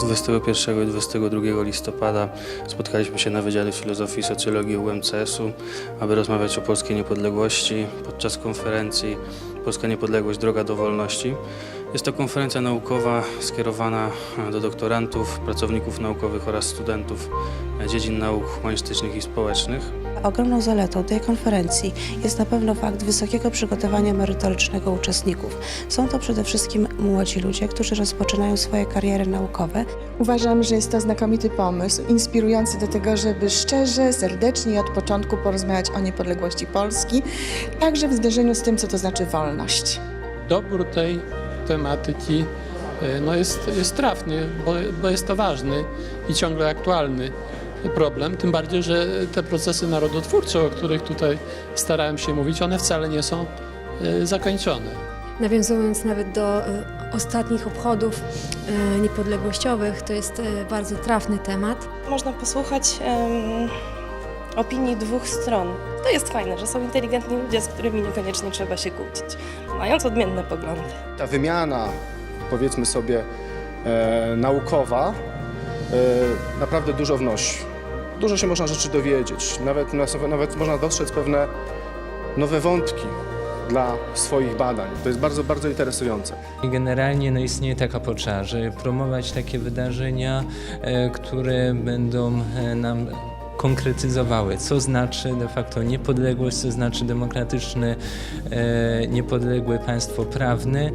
21 i 22 listopada spotkaliśmy się na Wydziale Filozofii i Socjologii UMCS-u, aby rozmawiać o polskiej niepodległości podczas konferencji Polska Niepodległość – Droga do Wolności. Jest to konferencja naukowa skierowana do doktorantów, pracowników naukowych oraz studentów dziedzin nauk humanistycznych i społecznych. Ogromną zaletą tej konferencji jest na pewno fakt wysokiego przygotowania merytorycznego uczestników. Są to przede wszystkim młodzi ludzie, którzy rozpoczynają swoje kariery naukowe. Uważam, że jest to znakomity pomysł, inspirujący do tego, żeby szczerze, serdecznie i od początku porozmawiać o niepodległości Polski, także w zderzeniu z tym, co to znaczy wolność. dobór tej tematyki e, no jest, jest trafny, bo, bo jest to ważny i ciągle aktualny problem. Tym bardziej, że te procesy narodotwórcze, o których tutaj starałem się mówić, one wcale nie są e, zakończone. Nawiązując nawet do e, ostatnich obchodów e, niepodległościowych, to jest bardzo trafny temat. Można posłuchać opinii dwóch stron. To jest fajne, że są inteligentni ludzie, z którymi niekoniecznie trzeba się kłócić, mając odmienne poglądy. ta wymiana, powiedzmy sobie, e, naukowa, naprawdę dużo wnosi. Dużo się można rzeczy dowiedzieć, nawet, nawet można dostrzec pewne nowe wątki dla swoich badań. To jest bardzo, bardzo interesujące. Generalnie no, istnieje taka potrzeba, żeby promować takie wydarzenia, e, które będą e, nam konkretyzowały, co znaczy de facto niepodległość, co znaczy demokratyczne, e, niepodległe państwo prawne.